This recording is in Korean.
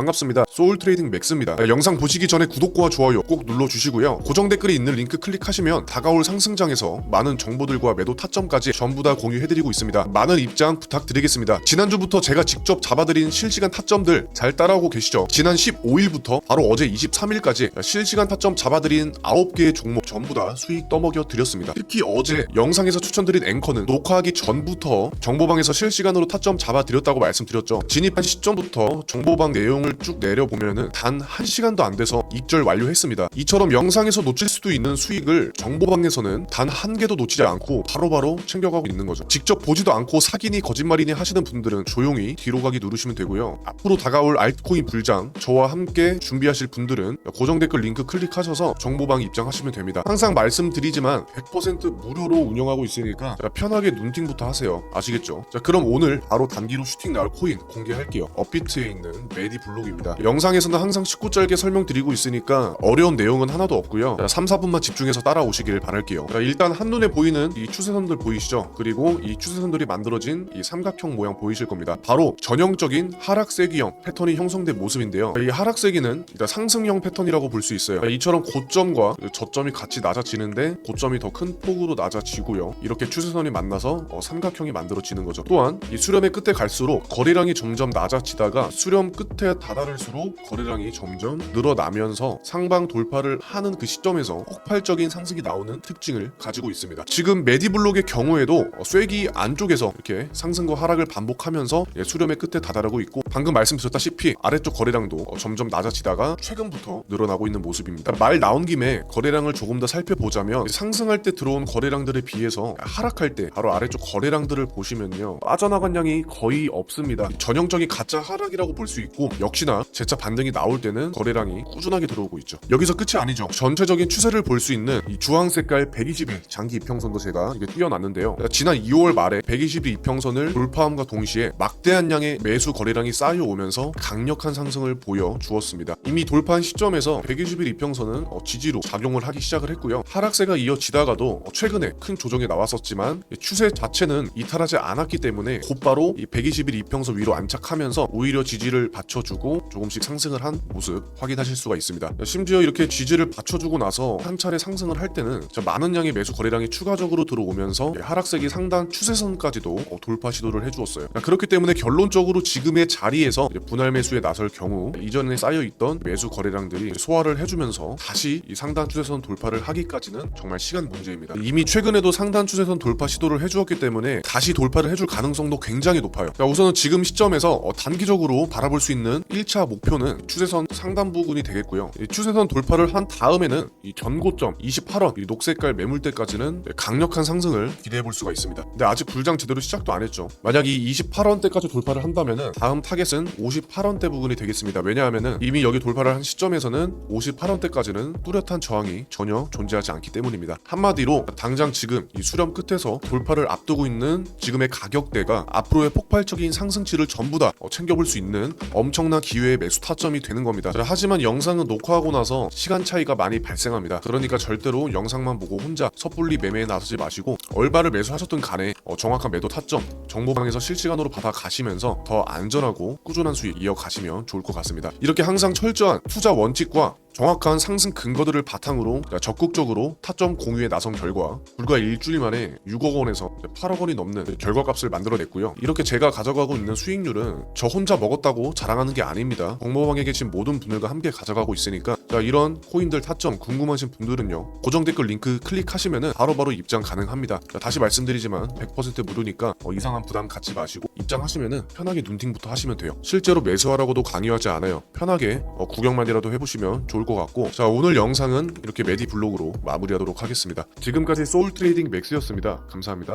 반갑습니다. 소울 트레이딩 맥스입니다. 네, 영상 보시기 전에 구독과 좋아요 꼭 눌러주시고요. 고정 댓글에 있는 링크 클릭하시면 다가올 상승장에서 많은 정보들과 매도 타점까지 전부 다 공유해드리고 있습니다. 많은 입장 부탁드리겠습니다. 지난주부터 제가 직접 잡아드린 실시간 타점들 잘 따라오고 계시죠? 지난 15일부터 바로 어제 23일까지 실시간 타점 잡아드린 9개의 종목 전부 다 수익 떠먹여 드렸습니다. 특히 어제 영상에서 추천드린 앵커는 녹화하기 전부터 정보방에서 실시간으로 타점 잡아드렸다고 말씀드렸죠. 진입한 시점부터 정보방 내용을 쭉 내려보면은 단 1시간도 안 돼서 입절 완료했습니다. 이처럼 영상에서 놓칠 수도 있는 수익을 정보방에서는 단 한 개도 놓치지 않고 바로바로 챙겨가고 있는 거죠. 직접 보지도 않고 사기니 거짓말이니 하시는 분들은 조용히 뒤로 가기 누르시면 되고요. 앞으로 다가올 알트코인 불장 저와 함께 준비하실 분들은 고정 댓글 링크 클릭하셔서 정보방 입장하시면 됩니다. 항상 말씀드리지만 100% 무료로 운영하고 있으니까 자, 편하게 눈팅부터 하세요. 아시겠죠? 자 그럼 오늘 바로 단기로 슈팅 나올 코인 공개할게요. 업비트에 있는 메디 블 록입니다. 영상에서는 항상 쉽고 짧게 설명드리고 있으니까 어려운 내용은 하나도 없고요. 자, 3, 4분만 집중해서 따라오시길 바랄게요. 자, 일단 한눈에 보이는 이 추세선들 보이시죠? 그리고 이 추세선들이 만들어진 이 삼각형 모양 보이실 겁니다. 바로 전형적인 하락세기형 패턴이 형성된 모습인데요. 이 하락세기는 일단 상승형 패턴이라고 볼 수 있어요. 이처럼 고점과 저점이 같이 낮아지는데 고점이 더 큰 폭으로 낮아지고요. 이렇게 추세선이 만나서 어, 삼각형이 만들어지는 거죠. 또한 이 수렴의 끝에 갈수록 거래량이 점점 낮아지다가 수렴 끝에 다다를수록 거래량이 점점 늘어나면서 상방 돌파를 하는 그 시점에서 폭발적인 상승이 나오는 특징을 가지고 있습니다. 지금 메디블록의 경우에도 어, 쐐기 안쪽에서 이렇게 상승과 하락을 반복하면서 예, 수렴의 끝에 다다르고 있고 방금 말씀드렸다시피 아래쪽 거래량도 어, 점점 낮아지다가 최근부터 늘어나고 있는 모습입니다. 말 나온 김에 거래량을 조금 더 살펴보자면 상승할 때 들어온 거래량들에 비해서 하락할 때 바로 아래쪽 거래량들을 보시면요 빠져나간 양이 거의 없습니다. 전형적인 가짜 하락이라고 볼 수 있고 역시나 재차 반등이 나올 때는 거래량이 꾸준하게 들어오고 있죠. 여기서 끝이 아니죠. 전체적인 추세를 볼 수 있는 이 주황 색깔 120일 장기 이평선도 제가 이게 띄워놨는데요. 지난 2월 말에 120일 이평선을 돌파함과 동시에 막대한 양의 매수 거래량이 쌓여오면서 강력한 상승을 보여 주었습니다. 이미 돌파한 시점에서 120일 이평선은 어, 지지로 작용을 하기 시작을 했고요. 하락세가 이어지다가도 어, 최근에 큰 조정이 나왔었지만 이 추세 자체는 이탈하지 않았기 때문에 곧바로 이 120일 이평선 위로 안착하면서 오히려 지지를 받쳐주고 조금씩 상승을 한 모습 확인하실 수가 있습니다. 심지어 이렇게 지지를 받쳐주고 나서 한 차례 상승을 할 때는 많은 양의 매수 거래량이 추가적으로 들어오면서 하락세기 상단 추세선까지도 어, 돌파 시도를 해주었어요. 그렇기 때문에 결론적으로 지금의 자리에서 분할 매수에 나설 경우 이전에 쌓여있던 매수 거래량들이 소화를 해주면서 다시 이 상단 추세선 돌파를 하기까지는 정말 시간 문제입니다. 이미 최근에도 상단 추세선 돌파 시도를 해주었기 때문에 다시 돌파를 해줄 가능성도 굉장히 높아요. 자, 우선은 지금 시점에서 어, 단기적으로 바라볼 수 있는 1차 목표는 추세선 상단 부분이 되겠고요. 이 추세선 돌파를 한 다음에는 이 견고점 28원 이 녹색깔 매물대까지는 강력한 상승을 기대해 볼 수가 있습니다. 근데 아직 불장 제대로 시작도 안 했죠. 만약 이 28원대까지 돌파를 한다면은 다음 타겟은 58원대 부분이 되겠습니다. 왜냐하면은 이미 여기 돌파를 한 시점에서는 58원대까지는 뚜렷한 저항이 전혀 존재하지 않기 때문입니다. 한마디로 당장 지금 이 수렴 끝에서 돌파를 앞두고 있는 지금의 가격대가 앞으로의 폭발적인 상승치를 전부 다 어, 챙겨볼 수 있는 엄청난 기회의 매수 타점이 되는 겁니다. 자, 하지만 영상은 녹화하고 나서 시간 차이가 많이 발생합니다. 그러니까 절대로 영상만 보고 혼자 섣불리 매매에 나서지 마시고 얼바를 매수하셨던 간에 어, 정확한 매도 타점 정보방에서 실시간으로 받아 가시면서 더 안전하고 꾸준한 수익 이어가시면 좋을 것 같습니다. 이렇게 항상 철저한 투자 원칙과 정확한 상승 근거들을 바탕으로 적극적으로 타점 공유에 나선 결과 불과 일주일 만에 6억 원에서 8억 원이 넘는 결과값을 만들어냈고요. 이렇게 제가 가져가고 있는 수익률은 저 혼자 먹었다고 자랑하는 게 아닙니다. 공모방에 계신 모든 분들과 함께 가져가고 있으니까 자, 이런 코인들 타점 궁금하신 분들은요. 고정 댓글 링크 클릭하시면은 바로바로 입장 가능합니다. 자, 다시 말씀드리지만 100% 무료니까 어, 이상한 부담 갖지 마시고 입장하시면은 편하게 눈팅부터 하시면 돼요. 실제로 매수하라고도 강요하지 않아요. 편하게 어, 구경만이라도 해보시면 좋을 것 같고 자 오늘 영상은 이렇게 메디 블로그로 마무리하도록 하겠습니다. 지금까지 소울 트레이딩 맥스였습니다. 감사합니다.